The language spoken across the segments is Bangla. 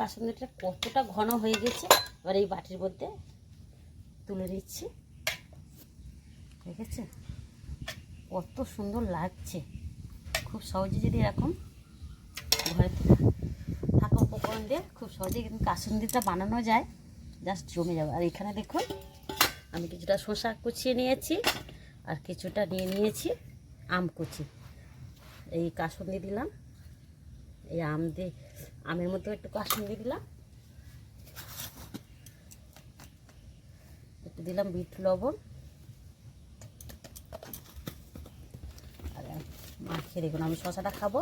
কাসুন্দিটা কতটা ঘন হয়ে গেছে, এবার এই বাটির মধ্যে তুলে নিচ্ছি। আছে? কত সুন্দর লাগছে। খুব সহজে যদি এরকম ঘরে থাকা উপকরণ দিয়ে খুব সহজে কিন্তু কাসুন্দিটা বানানো যায়। জাস্ট জমে যাবে। আর এখানে দেখুন, আমি কিছুটা শসা কুচিয়ে নিয়েছি আর কিছুটা নিয়ে নিয়েছি আম কুচি। এই কাসুন্দি দিলাম। এই আম দিয়ে আমের মধ্যে একটু কাসুন্দি দিলাম। একটু দিলাম বিট, লবণ। আর মাখিয়ে দেখুন আমি শশাটা খাব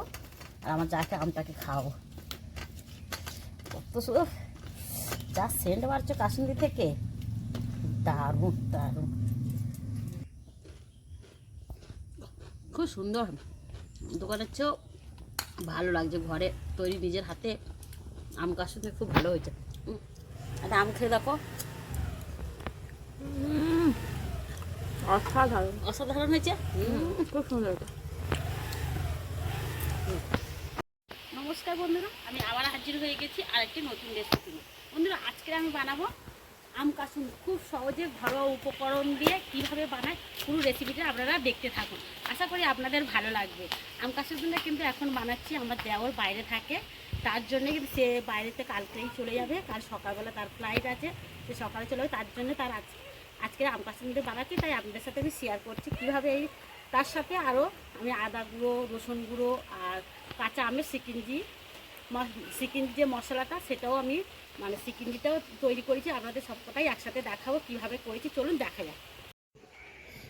আর আমার যাকে আমটাকে খাওয়াবো। কত সুন্দর। যা সেন্ট মারছো কাসুন্দি থেকে। দারুণ দারুণ। খুব সুন্দর। দোকানের চেয়েও ভালো লাগছে ঘরে তৈরি নিজের হাতে। আম কাসুন্দি খুব ভালো হয়েছে। একটা আম খেয়ে দেখো। অসাধারণ। অসাধারণ হয়েছে। খুব সুন্দর নমস্কার বন্ধুরা আমি আবার হাজির হয়ে গেছি আর একটি নতুন রেসিপি বন্ধুরা আজকে আমি বানাবো আম কাসুন খুব সহজে ঘরোয়া উপকরণ দিয়ে কীভাবে বানায় পুরো রেসিপিটা আপনারা দেখতে থাকুন। আশা করি আপনাদের ভালো লাগবে। আম কাসুনটা কিন্তু এখন বানাচ্ছি, আমার দেওয়ার বাইরে থাকে। তার জন্যে কিন্তু সে বাইরেতে কালকেই চলে যাবে। কাল সকালবেলা তার ফ্লাইট আছে। সে সকালে চলে যাবে। তার জন্য তার আজ আজকে আম কাসুনটা বানাচ্ছি। তাই আপনাদের সাথে আমি শেয়ার করছি কীভাবে এই তার সাথে আরও আমি আদা গুঁড়ো, রসুন গুঁড়ো আর কাঁচা আমের সিকিঞ্জি সিকিঞ্জি যে মশলাটা, সেটাও আমি মানে সিকিঞ্জিটাও তৈরি করেছি, আপনাদের সবকটাই একসাথে দেখাবো, কীভাবে করেছি। চলুন দেখা যাক।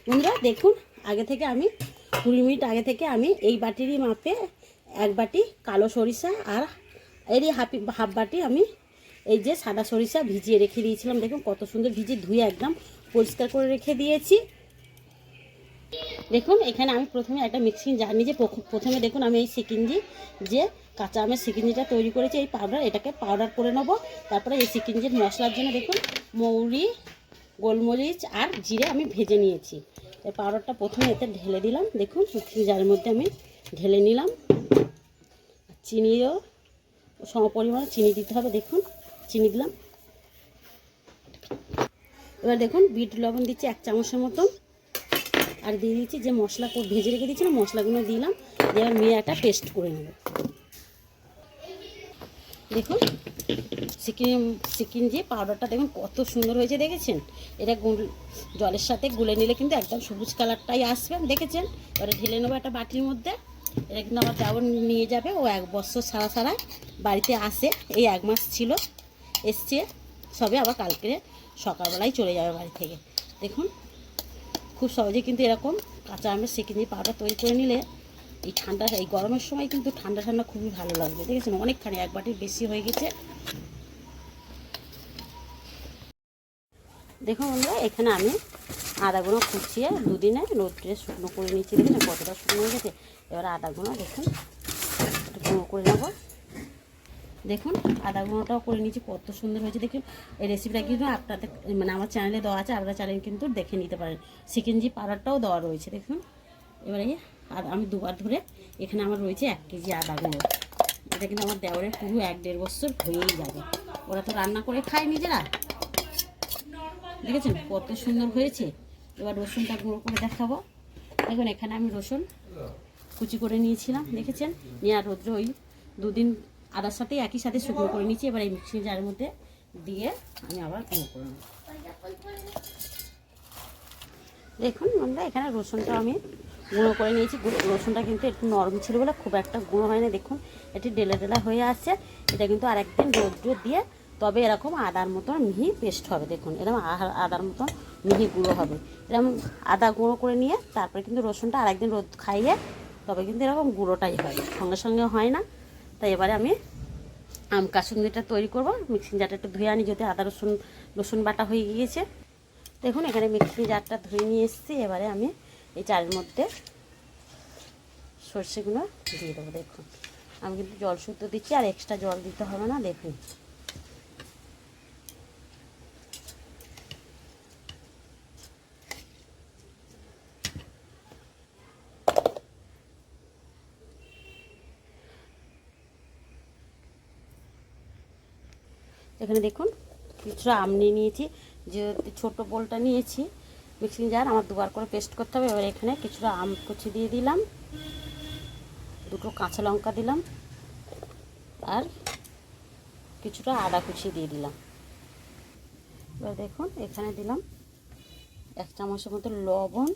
বন্ধুরা, দেখুন, আগে থেকে আমি কুড়ি মিনিট আগে থেকে আমি এই বাটিরই মাপে এক বাটি কালো সরিষা আর এরই হাফি হাফ বাটি আমি এই যে সাদা সরিষা ভিজিয়ে রেখে দিয়েছিলাম। দেখুন, কত সুন্দর ভিজিয়ে ধুয়ে একদম পরিষ্কার করে রেখে দিয়েছি। দেখুন, এখানে আমি প্রথমে একটা মিক্সিং জার নিয়ে প্রথমে দেখুন আমি এই সিকিঞ্জি যে কাঁচা আমের সিকিঞ্জিটা তৈরি করেছি, এই পাউডার এটাকে পাউডার করে নেব। তারপরে এই সিকিঞ্জির মশলার জন্য দেখুন, মৌরি, গোলমরিচ আর জিরে আমি ভেজে নিয়েছি। এই পাউডারটা প্রথমে এতে ঢেলে দিলাম। দেখুন, মিক্সিং জারের মধ্যে আমি ঢেলে নিলাম। চিনিও সম পরিমাণে চিনি দিতে হবে, দেখুন, চিনি দিলাম। এবার দেখুন, বিট লবণ দিচ্ছি এক চামচের মতন। আর দিয়ে দিচ্ছি যে মশলা ভেজে রেখে দিয়েছিলাম, মশলাগুলো দিলাম, দিয়ে মেয়ে একটা পেস্ট করে নেব। দেখুন, সিকিম সিকিম যে পাউডারটা দেখুন কত সুন্দর হয়েছে, দেখেছেন? এটা গুল- জলের সাথে গুলে নিলে কিন্তু একদম সবুজ কালারটাই আসবে, দেখেছেন? এবারে ঢেলে নেব একটা বাটির মধ্যে। এটা কিন্তু আমার দেওয়ার নিয়ে যাবে, ও এক বছর সারা সারা বাড়িতে আসে, এই এক মাস ছিল, এসছে, সবে আবার কালকে সকালবেলায় চলে যাবে বাড়ি থেকে। দেখুন খুব সহজে কিন্তু এরকম কাঁচা আমের সিকিনি পাউডার তৈরি করে নিলে এই ঠান্ডা, এই গরমের সময় কিন্তু ঠান্ডা ঠান্ডা খুবই ভালো লাগবে দেখেছেন অনেকখানি, এক বাটির বেশি হয়ে গেছে। দেখুন বন্ধুরা, এখানে আমি আদা আদাগুলো কুচিয়ে দুদিনে রোদ্রে শুকনো করে নিচ্ছি দেখেছেন কতটা শুকনো হয়ে গেছে? এবার আদাগুলো দেখুন, একটু গুঁড়ো করে নেব। দেখুন, আদা গুঁড়োটাও করে নিয়েছি, কত সুন্দর হয়েছে। দেখুন, এই রেসিপিটা কিন্তু আপনাদের মানে আমার চ্যানেলে দেওয়া আছে, আপনারা চ্যানেল কিন্তু দেখে নিতে পারেন। সিকেনজি পাউডারটাও দেওয়া রয়েছে, দেখুন। এবারে আর আমি দুবার ধরে এখানে আমার রয়েছে এক কেজি আদা গুঁড়ো। এটা কিন্তু আমার দেওয়ারের পুরো এক দেড় বছর হয়েই যাবে। ওরা তো রান্না করে খায় নিজেরা। দেখেছেন কত সুন্দর হয়েছে? এবার রসুনটা গুঁড়ো করে দেখাবো। দেখুন, এখানে আমি রসুন কুচি করে নিয়েছিলাম, দেখেছেন? নিয়ে আর রোদ্র ওই দুদিন আদার সাথে একই সাথে শুকনো করে নিয়েছি এবার এই মিক্সিং জারের মধ্যে দিয়ে আমি আবার গুঁড়ো করে দেখুন বন্ধুরা, এখানে রসুনটা আমি গুঁড়ো করে নিয়েছি। রসুনটা কিন্তু একটু নরম ছিল বলে খুব একটা গুঁড়ো হয় না দেখুন, এটি ডেলা ডেলা হয়ে আছে এটা কিন্তু আরেকদিন রোদ্র দিয়ে, তবে এরকম আদার মতন মিহি পেস্ট হবে। দেখুন, এরকম আদার মতন মিহি গুঁড়ো হবে। এরকম আদা গুঁড়ো করে নিয়ে তারপরে কিন্তু রসুনটা আরেকদিন রোদ খাইয়ে, তবে কিন্তু এরকম গুঁড়োটাই হয়, সঙ্গে সঙ্গে হয় না। তাই এবারে আমি আম কাসুন্দিটা তৈরি করব। মিক্সিং জারটা একটু ধুয়ে আনি যদি আদা, রসুন রসুন বাটা হয়ে গিয়েছে। দেখুন, এখানে মিক্সিং জারটা ধুয়ে নিয়ে এসেছি। এবারে আমি এই চারের মধ্যে সর্ষেগুলো দিয়ে দেবো। দেখুন, আমি কিন্তু জল শুদ্ধ দিচ্ছি, আর এক্সট্রা জল দিতে হবে না, দেখুন। এখানে দেখুন, কিছুটা আম নিয়ে নিয়েছি, যে ছোটো বোলটা নিয়েছি। মিক্সিং জার, আমার দুবার করে পেস্ট করতে হবে, এবার এখানে কিছুটা আম কুচি দিয়ে দিলাম। দুটো কাঁচা লঙ্কা দিলাম, আর কিছুটা আদা কুচি দিয়ে দিলাম। এবার দেখুন, এখানে দিলাম এক চামচের মতো লবণ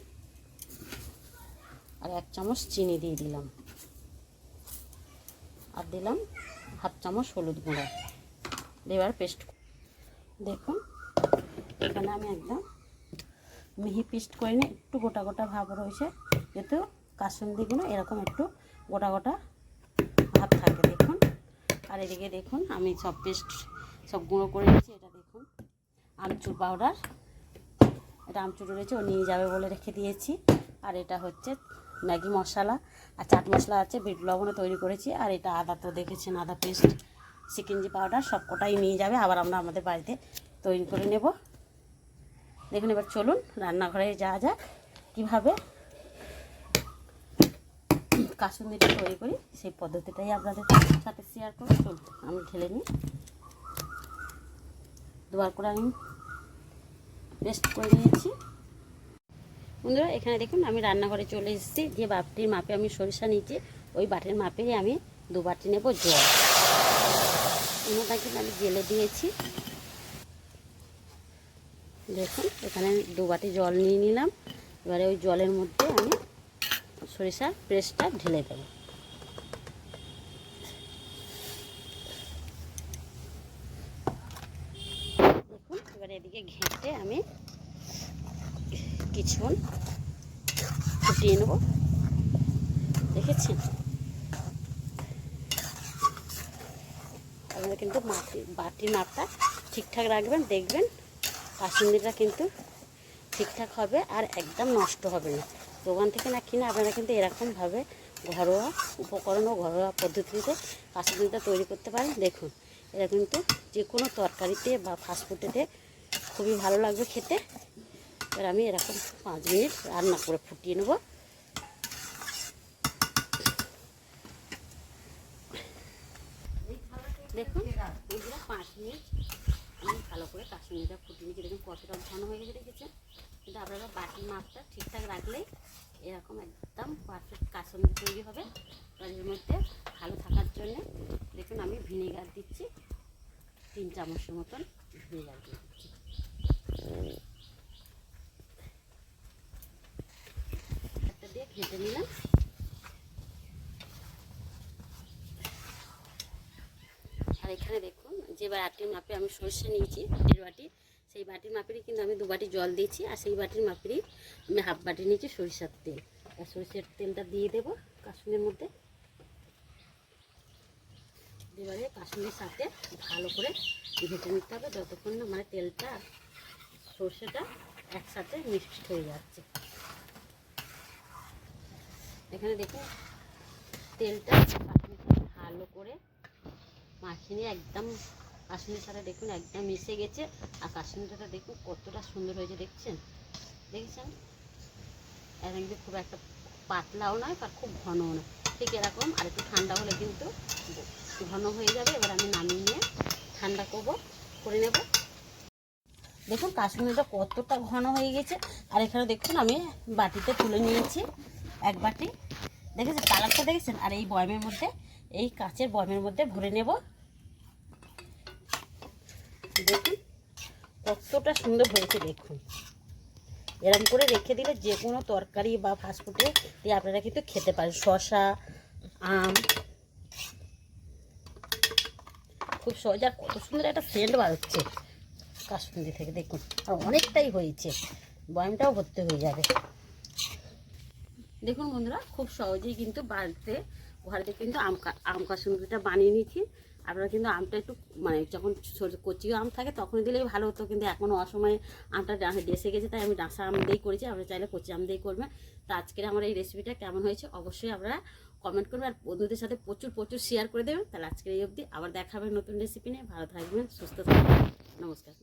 আর এক চামচ চিনি দিয়ে দিলাম। আর দিলাম হাফ চামচ হলুদ গুঁড়ো। এবার পেস্ট দেখুন, এখানে আমি একদম মিহি পেস্ট করে নিই একটু গোটা গোটা ভাব রয়েছে, যেহেতু কাসুন্দিগুলো এরকম একটু গোটা গোটা ভাব থাকে, দেখুন। আর এদিকে দেখুন, আমি সব পেস্ট সব গুঁড়ো করে নিয়েছি, এটা দেখুন, আমচুর পাউডার এটা আমচুর রয়েছে, ও নিয়ে যাবে বলে রেখে দিয়েছি। আর এটা হচ্ছে ম্যাগি মশলা, আর চাট মশলা আছে, বিট লবণে তৈরি করেছি, আর এটা আদা তো দেখেছেন, আদা পেস্ট সিকিঞ্জি পাউডার সব কটাই নিয়ে যাবে, আবার আমরা আমাদের বাড়িতে তৈরি করে নেব। দেখুন এবার চলুন, রান্নাঘরে যাওয়া যাক, কীভাবে কাসুন্দিটা তৈরি করি, সেই পদ্ধতিটাই আপনাদের সাথে শেয়ার করব। চলুন, আমি ঢেলে নিই। দুবার করে আমি পেস্ট করে নিয়েছি। বন্ধুরা, এখানে দেখুন, আমি রান্নাঘরে চলে এসেছি, যে বাটির মাপে আমি সরিষা নিয়েছি, ওই বাটির মাপে আমি দু বাটি নেব, জল। উনুনটা কিন্তু আমি জেলে দিয়েছি। দেখুন, এখানে দু বাটি জল নিয়ে নিলাম। এবারে ওই জলের মধ্যে আমি সরিষার পেস্টটা ঢেলে দেবো। দেখুন, এবারে এদিকে ঘেঁটে আমি কিছুক্ষণ ফুটিয়ে নেব। দেখেছেন আপনারা কিন্তু মাটি, বাটির মাপটা ঠিকঠাক রাখবেন, দেখবেন কাসুন্দিটা কিন্তু ঠিকঠাক হবে আর একদম নষ্ট হবে না। দোকান থেকে না কিনে আপনারা কিন্তু এরকমভাবে ঘরোয়া উপকরণ ও ঘরোয়া পদ্ধতিতে কাসুন্দিটা তৈরি করতে পারেন। দেখুন, এটা কিন্তু যে কোনো তরকারিতে বা ফাস্টফুডেতে খুবই ভালো লাগবে খেতে। এবার আমি এরকম পাঁচ মিনিট রান্না করে ফুটিয়ে নেব। দেখুন, এগুলো পাঁচ মিনিট আমি ভালো করে কাশ্মীরটা ফুটিয়ে নিয়েছি দেখুন কতটা ঘন হয়ে গেছে, দেখেছেন? কিন্তু আপনারা বাটির মাপটা ঠিকঠাক রাখলেই এরকম একদম পারফেক্ট কাশ্মীর তৈরি হবে। এর মধ্যে ভালো থাকার জন্য দেখুন আমি ভিনেগার দিচ্ছি, তিন চামচের মতন ভিনেগার দিচ্ছি একটা দিয়ে ঘেঁটে নিলাম আর এখানে দেখুন যে মাপে আমি সর্ষে নিয়েছি দেড় বাটি। সেই বাটির মাপেরই কিন্তু আমি দু বাটি জল দিয়েছি, আর সেই বাটির মাপেরই আমি হাফ বাটি নিয়েছি সরিষার তেল। আর সরিষার তেলটা দিয়ে দেবো কাশুনের মধ্যে। এবারে কাশুনের সাথে ভালো করে ভেজে নিতে হবে, যতক্ষণ না মানে তেলটা সর্ষেটা একসাথে মিক্সড হয়ে যাচ্ছে। এখানে দেখুন, তেলটা ভালো করে মাখিয়ে একদম কাশ্মীরের সাথে দেখুন, একদম মিশে গেছে। আর কাশ্মীর কাশ্মীরটা দেখুন, কতটা সুন্দর হয়েছে, দেখছেন? দেখছেন? এখন কিন্তু খুব একটা পাতলাও নয়, আর খুব ঘনও নয়। ঠিক এরকম, আর একটু ঠান্ডা হলে কিন্তু ঘন হয়ে যাবে। এবার আমি নামিয়ে নিয়ে ঠান্ডা করব, করে নেব। দেখুন কাশ্মীরটা কতটা ঘন হয়ে গেছে। আর এখানে দেখুন, আমি বাটিতে তুলে নিয়েছি এক বাটি। দেখেছেন? কালারটা দেখেছেন? আর এই বয়মের মধ্যে, এই কাচের বয়মের মধ্যে ভরে নেব। দেখুন, কতটা সুন্দর হয়েছে দেখুন। এরকম করে রেখে দিলে যে কোনো তরকারি বা ফাস্টফুডে দিয়ে আপনারা কিন্তু খেতে পারেন। শশা আম। খুব সহজ, আর কত সুন্দর একটা সেন্ট হচ্ছে কাশ্মীরি থেকে, দেখুন। আর অনেকটাই হয়েছে, বয়ামটাও ভর্তি হয়ে যাবে। দেখুন বন্ধুরা, খুব সহজেই কিন্তু বাড়িতে ঘরেতে কিন্তু আম আম কাসুন্দিটা বানিয়ে নিয়েছি। আপনারা কিন্তু আমটা একটু মানে যখন ছোট কচি আম থাকে তখন দিলেই ভালো হতো। কিন্তু এখনও অসময়ে আমটা ডেসে গেছে, তাই আমি ডাঁসা আম দিয়েই করেছি। আপনারা চাইলে কচি আম দিয়েই করবেন। তো আজকের আমার এই রেসিপিটা কেমন হয়েছে অবশ্যই আপনারা কমেন্ট করবেন। আর বন্ধুদের সাথে প্রচুর প্রচুর শেয়ার করে দেবেন। তাহলে আজকের এই অবধি আবার দেখাবেন নতুন রেসিপি নিয়ে। ভালো থাকবেন, সুস্থ থাকবেন। নমস্কার।